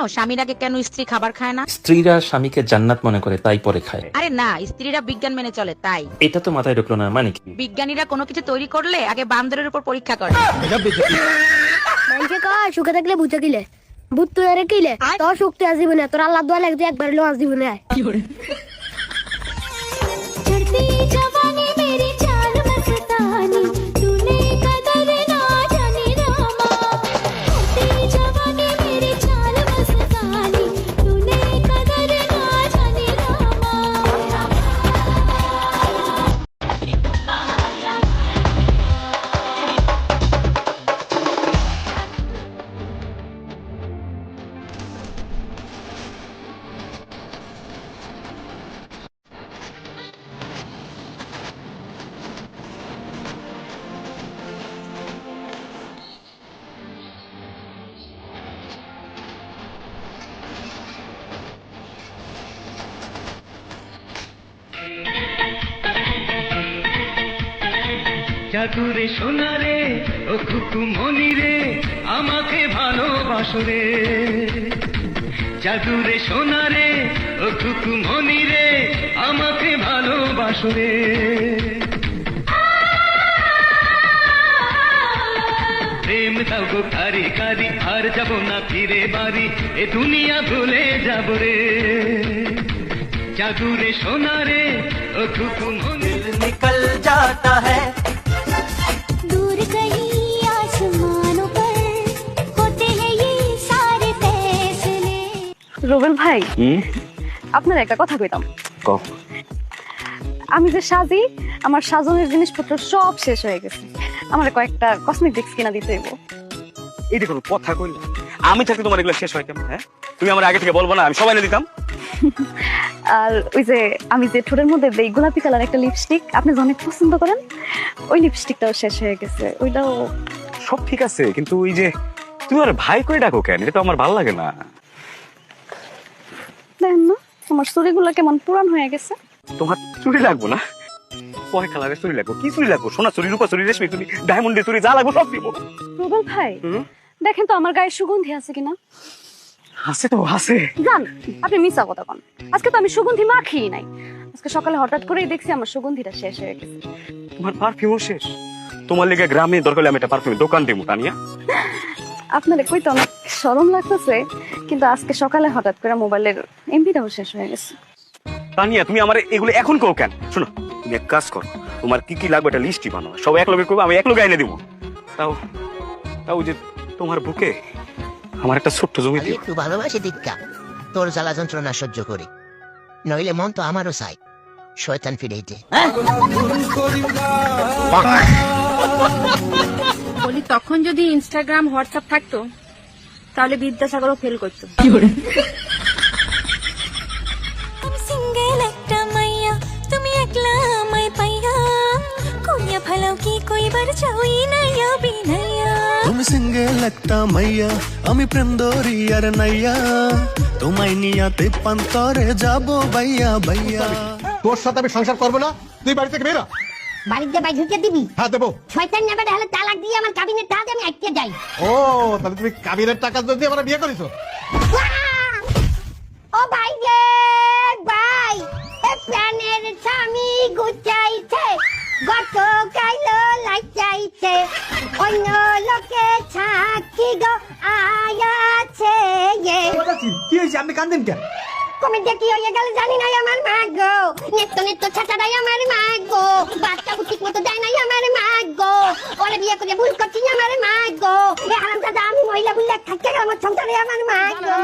জানো স্বামীর আগে কেন স্ত্রী খাবার খায় না? স্ত্রীরা স্বামীকে জান্নাত মনে করে তাই পরে খায়। আরে না স্ত্রীরা বিজ্ঞান মেনে চলে তাই। এটা তো মাথায় ঢুকলো না মানে কি? বিজ্ঞানীরা কোনো কিছু তৈরি করলে আগে বান্দরের উপর পরীক্ষা করে। মানুষে সুখে থাকলে ভূতে কিলে ভূত তুই আরে কিলে। তোর শক্তি আসিব না তোর আল্লাহ দোয়া লাগছে একবার লো আসিব না জাদুরে সোনারে, ও খুকু মনি রে আমাকে ভালোবাসো রে। জাদুরে সোনারে, ও খুকু মনি রে আমাকে ভালোবাসো রে। প্রেম গো কারি কারি, আর যাব না ফিরে বাড়ি, এ দুনিয়া ভুলে যাব রে। জাদুরে সোনারে, ও খুকু মনি दूर রুবেল ভাই আপনার একটা কথা কইতাম। আমি যে সাজি আমার সাজনের জিনিসপত্র সব শেষ হয়ে গেছে। আমার কয়েকটা কসমেটিক্স কিনা দিতে হইব। এই দেখুন কথা কইল। আমি থাকতে তোমার এগুলো শেষ হয় কেমন হ্যাঁ? তুমি আমার আগে থেকে বলব না আমি সবাই এনে দিতাম। আর ওই যে আমি যে ঠোঁটের মধ্যে দেই গোলাপি কালার একটা লিপস্টিক আপনি অনেক পছন্দ করেন ওই লিপস্টিকটাও শেষ হয়ে গেছে। ওইটাও সব ঠিক আছে কিন্তু ওই যে তুমি আর ভাই করে ডাকো কেন? এটা তো আমার ভালো লাগে না। দেখেন না আমার কেমন পুরান হয়ে গেছে। তোমার চুরি লাগবো না? কয় কালারের চুরি লাগবো। কি চুরি লাগবো? সোনা চুরি রূপা চুরি রেশমি চুরি ডায়মন্ডের চুরি যা লাগবো সব দিব। রুবেল ভাই দেখেন তো আমার গায়ে সুগন্ধি আছে কিনা। আছে তো আছে। জান আপনি মিশা কথা কন। আজকে তো আমি সুগন্ধি নাই। আজকে সকালে হঠাৎ করেই দেখছি আমার সুগন্ধিটা শেষ হয়ে গেছে। তোমার পারফিউমও শেষ। তোমার লেগে গ্রামে দরকার হলে আমি একটা পারফিউম দোকান দিব তানিয়া। আপনাদের কইতে অনেক সরম লাগতেছে কিন্তু আজকে সকালে হঠাৎ করে মোবাইলের এমবিটাও শেষ হয়ে গেছে। তানিয়া তুমি আমার এগুলো এখন কেউ কেন? শোনো তুমি এক কাজ করো তোমার কি কি লাগবে একটা লিস্টই বানাও। সব এক লগে করব আমি এক লগে এনে দিব। তাও তাও যে তোমার বুকে আমার একটা ছোট্ট জমি দিও। একটু ভালোবাসি দীক্ষা তোর জ্বালা যন্ত্রণা সহ্য করি। নইলে মন তো আমারও চাই শয়তান ফিরেইতে বলি তখন যদি ইনস্টাগ্রাম হোয়াটসঅ্যাপ থাকতো তাহলে বিদ্যাসাগরও ফেল করতো। তুমি সিঙ্গেল একটা মাইয়া আমি প্রেম দরি আর নাইয়া। তোমায় নিয়াতে পান্তরে যাব বাইয়া বাইয়া। তোর সাথে আমি সংসার করব না তুই বাড়ি থেকে বেরা বাড়িতে বাই ঢুকে দিবি? হ্যাঁ দেবো। শয়তান নেবে হলে তালাক দিয়ে আমার কাবিনের টাকা আমি আটকে যাই। ও তাহলে তুমি কাবিনের টাকা যদি আমরা বিয়ে করেছ? ও ভাই রে ভাই এ প্রাণের স্বামী গুচাইছে গত কাইলো লাইচাইছে অন্য লোকে ছাকি গো আয়াছে কি হয়েছে? আপনি কান্দেন কেন? কমেন্টে কি হয়ে গেল জানি না আমার মা গো নেত্য নেত্য ছাচারাই আমার মা গো বাচ্চা ঠিক মতো দেয় নাই আমার মা গো ওরে বিয়ে করে ভুল করছি আমার মা গো এ হারাম দাদা, আমি মহিলা বুল্লা থাকতে গেল আমার সংসারে আমার মা গো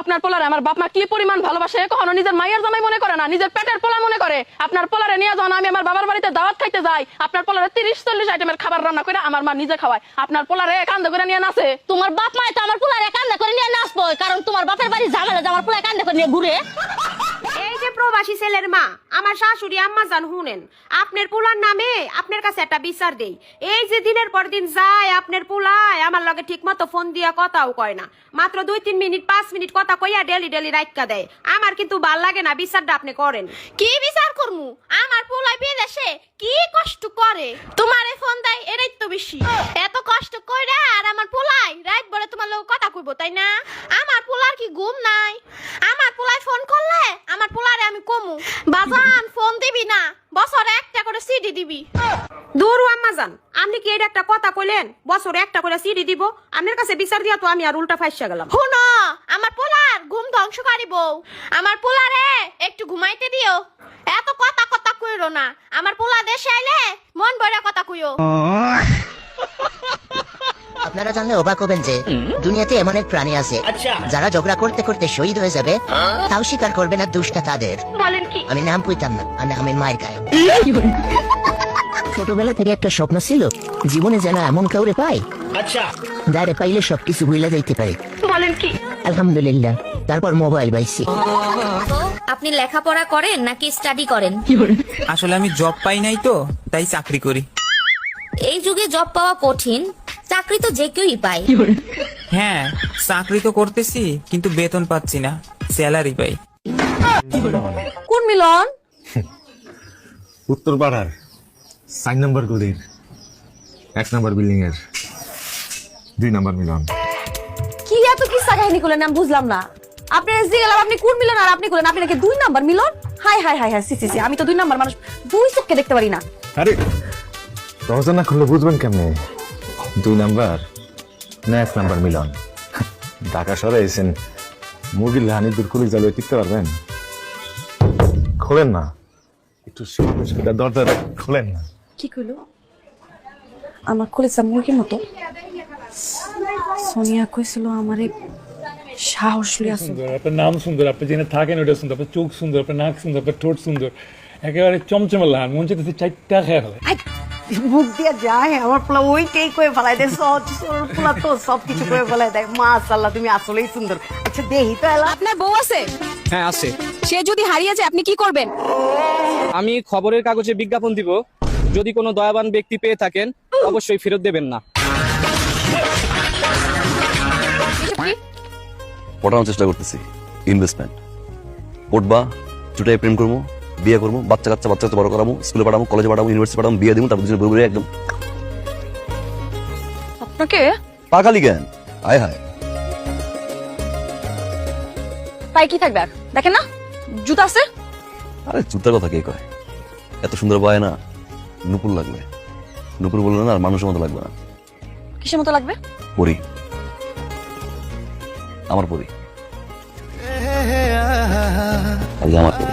আপনার পোলারে আমার বাপ মা কি পরিমাণ ভালোবাসে? কখনো নিজের মায়ের জামাই মনে করে না, নিজের পেটের পোলা মনে করে। আপনার পোলারে নিয়ে যখন আমি আমার বাবার বাড়িতে দাওয়াত খাইতে যাই, আপনার পোলারে তিরিশ, চল্লিশ আইটেমের খাবার রান্না করে আমার মা নিজে খাওয়ায়। আপনার পোলারে কান্দে করে নিয়ে নাচে। তোমার বাপ মা তো আমার পোলারে কান্দা করে নিয়ে নাচবো কারণ তোমার বাপের বাড়ি ঝামেলা যে আমার পোলারে কান্দা করে নিয়ে ঘুরে। এই যে প্রবাসী ছেলের মা আমার শাশুড়ি আম্মা জান শুনেন আপনার পোলার নামে আপনার কাছে একটা বিচার দেই। এই যে দিনের পর দিন যায় আপনার পোলায় আমার লগে ঠিক মতো ফোন দিয়া কথাও কয় না। মাত্র দুই তিন মিনিট পাঁচ মিনিট কথা কইয়া ডেলি ডেলি রাইকা দেয়। আমার কিন্তু ভালো লাগে না বিচারটা আপনি করেন। কি বিচার করমু? আমার পোলাই বিদেশে কি কষ্ট করে? তোমারে ফোন দেয় এটাই তো বেশি। এত কষ্ট কইরা আর আমার পোলাই রাত বলে তোমার লোক কথা কইব তাই না? আমার পোলার কি ঘুম নাই? ফোন করলে আমার পোলারে আমি কমু। বাজান ফোন দিবি না। বছরে একটা করে সিডি দিবি। দূর আম্মা জান আপনি কি এটা একটা কথা কইলেন? বছরে একটা করে সিডি দিব। আপনার কাছে বিচার দিয়া তো আমি আর উল্টা ফাইসা গেলাম। শুনো আমার পোলার ঘুম ধ্বংসকারী বউ। আমার পোলারে একটু ঘুমাইতে দিও। এত কথা কথা কইরো না। আমার পোলা দেশে আইলে মন ভরে কথা কইও। আপনারা জানলে অবাক হবেন যে দুনিয়াতে এমন এক প্রাণী আছে যারা ঝগড়া করতে করতে শহীদ হয়ে যাবে তাও স্বীকার করবে না দুষ্টা তাদের। আমি নাম কইতাম না আমি আমি মায়ের গায়ে। ছোটবেলা থেকে একটা স্বপ্ন ছিল জীবনে যেন এমন কাউরে পাই আচ্ছা। যারে পাইলে সবকিছু ভুলে যাইতে পারি। বলেন কি? আলহামদুলিল্লাহ তারপর মোবাইল পাইছি। আপনি লেখাপড়া করেন নাকি স্টাডি করেন? আসলে আমি জব পাই নাই তো তাই চাকরি করি। এই যুগে জব পাওয়া কঠিন চাকরি তো যে কেউই পায়। হ্যাঁ চাকরি তো করতেছি কিন্তু বেতন পাচ্ছি না স্যালারি পাই। কোন মিলন? উত্তর পাড়ার চার নম্বর গলির এক নম্বর বিল্ডিং এর দুই নম্বর মিলন। কি এত কিসা কাহিনী করলেন? আমি বুঝলাম না। আপনি এসে গেলাম আপনি কোন মিলন আর আপনি করলেন? আপনি নাকি দুই number Milan? Hi hi hi hi C সি সি আমি তো দুই নাম্বার মানুষ দুই চোখকে দেখতে পারি না। আরে দরজা না খুললে বুঝবেন কেমনে? দুই নাম্বার? না এক নাম্বার মিলন। ঢাকা শহরে এসেন মুরগির লাহানি দূর করে যাবে টিকতে পারবেন? খোলেন না। একটু দরজাটা খোলেন না। কি কইলো? আমার কলেজা মুরগির মতো? সোনিয়া কইছিল আমারে সাহস লিয়া সুন্দর আপনার নাম সুন্দর আপনি যেখানে থাকেন ওটা সুন্দর আপনার চোখ সুন্দর আপনার নাক সুন্দর আপনার ঠোঁট সুন্দর একেবারে চমচমে লাহান মন চাইতেছে চারটা খেয়ে ফেলে মুখ দিয়ে যায় আমার পোলা ওইটাই করে ফেলাই দেয় সহজ সরল পোলা তো সব কিছু করে ফেলাই দেয়। মাশাল্লাহ তুমি আসলেই সুন্দর। আচ্ছা দেহি তো এলা। আপনার বউ আছে? হ্যাঁ আছে। সে যদি হারিয়ে যায় আপনি কি করবেন? আমি খবরের কাগজে বিজ্ঞাপন দিব। যদি কোনো দয়াবান ব্যক্তি পেয়ে থাকেন অবশ্যই ফেরত দেবেন না। পড়ানোর চেষ্টা করতেছি। ইনভেস্টমেন্ট প্রেম করব। বিয়ে করব বাচ্চা কাচ্চা বাচ্চা কাচ্চা বড় করাবো স্কুলে পাঠাবো কলেজে পাঠাবো ইউনিভার্সিটি পাঠাবো বিয়ে দিব তারপর দুজনে বই একদম। আপনাকে? পাখালি জ্ঞান আয় হায়। পাই কি থাকবে আর? দেখেন না জুতা আছে? আরে জুতার কথা কে কয়? এত সুন্দর বয় না নুপুর লাগবে। নুপুর বললে না আর মানুষের মতো লাগবে না। কিসের মতো লাগবে? পরি। আমার পরি। আমার পরি।